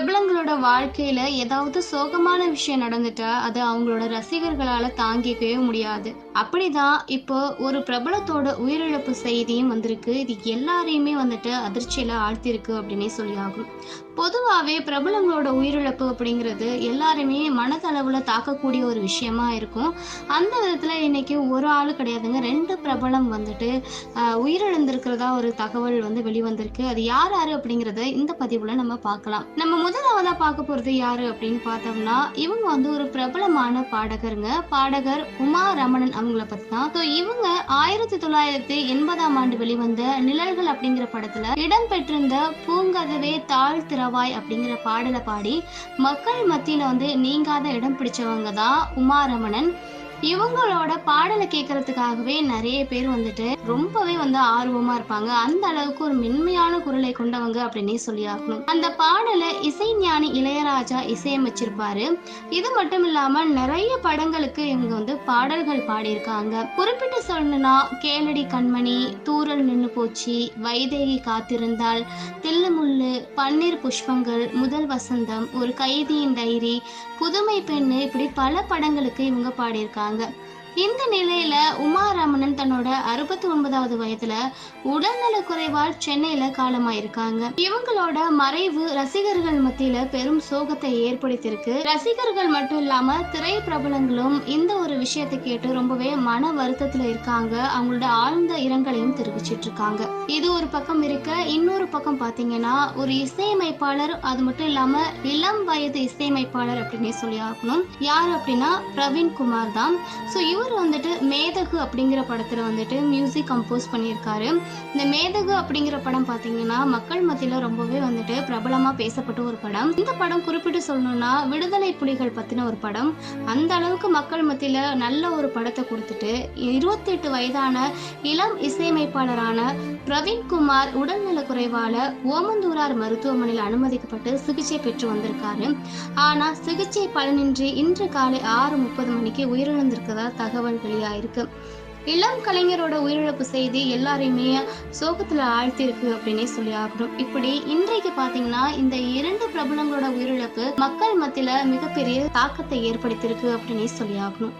பிரபலங்களோட வாழ்க்கையில ஏதாவது சோகமான விஷயம் நடந்துட்டா அது அவங்களோட ரசிகர்களால தாங்கிக்கவே முடியாது. அப்படிதான் இப்போ ஒரு பிரபலத்தோட உயிரிழப்பு செய்தியும் வந்திருக்கு. இது எல்லாரையுமே வந்துட்டு அதிர்ச்சியில ஆழ்த்திருக்கு அப்படின்னே சொல்லியாகும். பொதுவாகவே பிரபலங்களோட உயிரிழப்பு அப்படிங்கிறது எல்லாருமே மனதளவுல தாக்கக்கூடிய ஒரு விஷயமா இருக்கும். அந்த விதத்துல இன்னைக்கு ஒரு ஆள் கிடையாதுங்க ரெண்டு பிரபலம் வந்துட்டு உயிரிழந்திருக்கிறதா ஒரு தகவல் வந்து வெளிவந்திருக்கு. அது யார் யாரு அப்படிங்கறத இந்த பதிவுல நம்ம பார்க்கலாம். நம்ம முதலாவதா பார்க்க போறது யாரு அப்படின்னு பார்த்தோம்னா இவங்க வந்து ஒரு பிரபலமான பாடகருங்க. பாடகர் உமா ரமணன் அவங்கள பத்தி தான். இவங்க ஆயிரத்தி தொள்ளாயிரத்தி எண்பதாம் ஆண்டு வெளிவந்த நிழல்கள் அப்படிங்கிற படத்துல இடம்பெற்றிருந்த பூங்கதவே தாழ் திறவாய் அப்படிங்கிற பாடலை பாடி மக்கள் மத்தியில வந்து நீங்காத இடம் பிடிச்சவங்க தான் உமா ரமணன். இவங்களோட பாடலை கேட்கறதுக்காகவே நிறைய பேர் வந்துட்டு ரொம்பவே வந்து ஆர்வமா இருப்பாங்க. அந்த அளவுக்கு ஒரு மென்மையான குரலை கொண்டவங்க அப்படின்னே சொல்லி ஆகணும். அந்த பாடலை இசைஞானி இளையராஜா இசையமைச்சிருப்பாரு. இது மட்டும் இல்லாம நிறைய படங்களுக்கு இவங்க வந்து பாடல்கள் பாடியிருக்காங்க. குறிப்பிட்டு சொல்லணும்னா கேளடி கண்மணி தூரல் நின்று போச்சு வைதேகி காத்திருந்தால் தில்லுமுள்ளு பன்னீர் புஷ்பங்கள் முதல் வசந்தம் ஒரு கைதியின் டைரி புதுமை பெண்ணு இப்படி பல படங்களுக்கு இவங்க பாடியிருக்காங்க. இந்த நிலையில உமா ரமணன் தன்னோட அறுபத்தி ஒன்பதாவது வயதுல உடல்நல குறைவால் சென்னையில காலமாயிருக்காங்க. இவங்களோட மறைவு ரசிகர்கள் மத்தியில பெரும் சோகத்தை ஏற்படுத்தியிருக்கு. ரசிகர்கள் மட்டும் இல்லாம திரை பிரபலங்களும் இந்த ஒரு விஷயத்தை கேட்டு ரொம்பவே மன வருத்தத்துல இருக்காங்க. அவங்களோட ஆழ்ந்த இரங்கலையும் தெரிவிச்சிட்டு இருக்காங்க இது ஒரு பக்கம் இருக்க இன்னொரு பக்கம் பாத்தீங்கன்னா ஒரு இசையமைப்பாளர் அது மட்டும் இல்லாம இளம் வயது இசையமைப்பாளர் அப்படின்னே சொல்லி ஆகணும். யார் அப்படின்னா பிரவீன் குமார் தான். ஸோ இவர் வந்துட்டு மேதகு அப்படிங்கிற படம் படத்தில் வந்துட்டு மியூசிக் கம்போஸ் பண்ணியிருக்காரு. இந்த மேதகு அப்படிங்கிற படம் பார்த்தீங்கன்னா மக்கள் மத்தியில் ரொம்பவே வந்துட்டு பிரபலமாக பேசப்பட்ட ஒரு படம். இந்த படம் குறிப்பிட்டு சொல்லணும்னா விடுதலை புலிகள் பற்றின ஒரு படம். அந்த அளவுக்கு மக்கள் மத்தியில் நல்ல ஒரு படத்தை கொடுத்துட்டு இருபத்தெட்டு வயதான இளம் இசையமைப்பாளரான பிரவீன்குமார் உடல்நல குறைவால ஓமந்தூரார் மருத்துவமனையில் அனுமதிக்கப்பட்டு சிகிச்சை பெற்று வந்திருக்காரு. ஆனால் சிகிச்சை பலனின்றி இன்று காலை ஆறு முப்பது மணிக்கு உயிரிழந்திருக்கதா தகவல் வெளியாயிருக்கு. இளம் கலைஞரோட உயிரிழப்பு செய்தி எல்லாரையுமே சோகத்துல ஆழ்த்திருக்கு அப்படின்னே சொல்லி ஆகணும். இப்படி இன்றைக்கு பாத்தீங்கன்னா இந்த இரண்டு பிரபலங்களோட உயிரிழப்பு மக்கள் மத்தியில மிகப்பெரிய தாக்கத்தை ஏற்படுத்தியிருக்கு அப்படின்னே சொல்லி ஆகணும்.